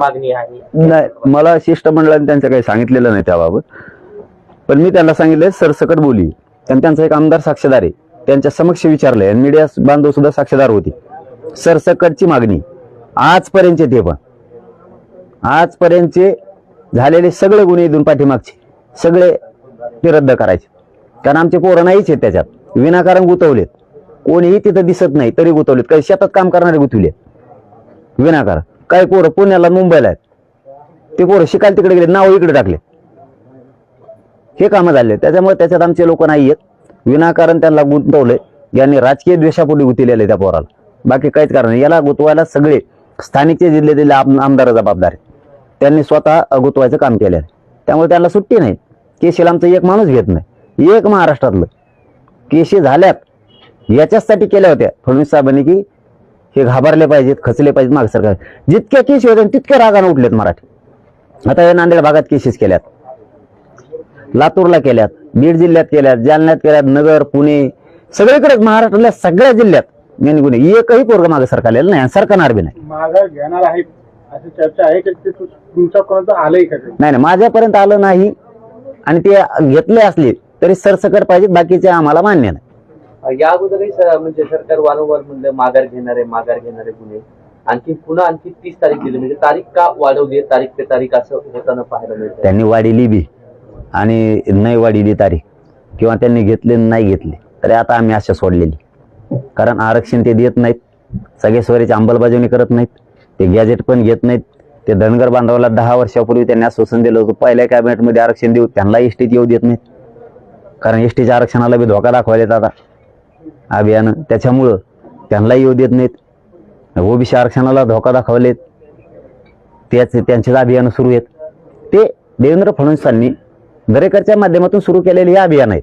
मागणी आहे. नाही मला शिष्टमंडळाने त्यांचं काही सांगितलेलं नाही त्याबाबत. पण मी त्यांना सांगितलं सरसकट बोली. आणि त्यांचा एक आमदार साक्षीदार आहे. त्यांच्या समक्ष विचारलंय. आणि मीडिया बांधव सुद्धा साक्षीदार होती. सरसकटची मागणी. आजपर्यंतचे ते पण. आजपर्यंतचे झालेले सगळे गुन्हे इथून पाठीमागचे. सगळे ते रद्द करायचे. कारण आमचे पोरं नाहीच आहेत त्याच्यात. विनाकारण गुतवलेत. कोणीही तिथं दिसत नाही तरी गुतवलेत. काही शेतात काम करणारे गुतवले विनाकारण. काही पोरं पुण्याला मुंबईला आहेत. ते पोरं शिकायला तिकडे गेले नाव इकडे टाकले. हे कामं झाले. त्याच्यामुळे त्याच्यात आमचे लोक नाही आहेत. विनाकारण त्यांना गुंतवलंय. यांनी राजकीय द्वेषापोटी गुंतलेले त्या पोराला. बाकी काहीच कारण नाही. याला गुंतवायला सगळे स्थानिकचे जिल्ह्यातील आम- आमदार जबाबदार त्यांनी स्वतः गुंतवायचं काम केलं आहे त्यामुळे त्यांना सुट्टी नाही. केशीला आमचं एक माणूस घेत नाही. एक महाराष्ट्रातलं. केशी झाल्यात. याच्यासाठी केल्या होत्या फडणवीस साहेबांनी की हे घाबरले पाहिजेत खचले पाहिजेत माग सरकार जितक्या केशी होत्या तितक्या रागाने उठलेत मराठी. आता या नांदेड भागात केसेस केल्यात. लातूरला केल्यात बीड जिल्ह्यात केल्यात जालन्यात केल्यात नगर पुणे सगळीकडे महाराष्ट्रातल्या सगळ्या जिल्ह्यात यांनी गुन्हे एकही पोरग मागे सरकारलेलं नाही आणि सरकारणार बी नाही. घेणार आहेत अशी चर्चा आहे की? तुमच्यापर्यंत आलंय का नाही नाही माझ्यापर्यंत आलं नाही आणि ते घेतले असले तरी सरसकट पाहिजे बाकीचे आम्हाला मान्य नाही. या अगोदरही म्हणजे सरकार वारंवार म्हणलं माघार घेणार आहे माघार घेणार आहे गुन्हे. आणखी पुन्हा आणखी तीस तारीख दिली. म्हणजे तारीख का वाढवली तारीख ते तारीख असं होताना पाहायला मिळतं त्यांनी वाढीली बी. आणि नाही वाढीली तारीख. किंवा त्यांनी घेतले नाही घेतले. तरी आता आम्ही अशा सोडलेली. कारण आरक्षण ते देत नाहीत. सगळे स्वरीची अंमलबजावणी करत नाहीत. ते गॅजेट पण घेत नाहीत. ते धनगर बांधवाला दहा वर्षापूर्वी त्यांनी आश्वासन दिलं होतं पहिल्या कॅबिनेटमध्ये आरक्षण देऊ. त्यांना एस येऊ देत नाहीत. कारण एस आरक्षणाला बी धोका दाखवायला आता. अभियान त्याच्यामुळं त्यांना येऊ देत नाहीत. ओबीसी आरक्षणाला धोका दाखवलेत. त्याच त्यांचेच अभियान सुरू आहेत. ते देवेंद्र फडणवीसांनी दरेकरच्या माध्यमातून सुरू केलेले हे अभियान आहे.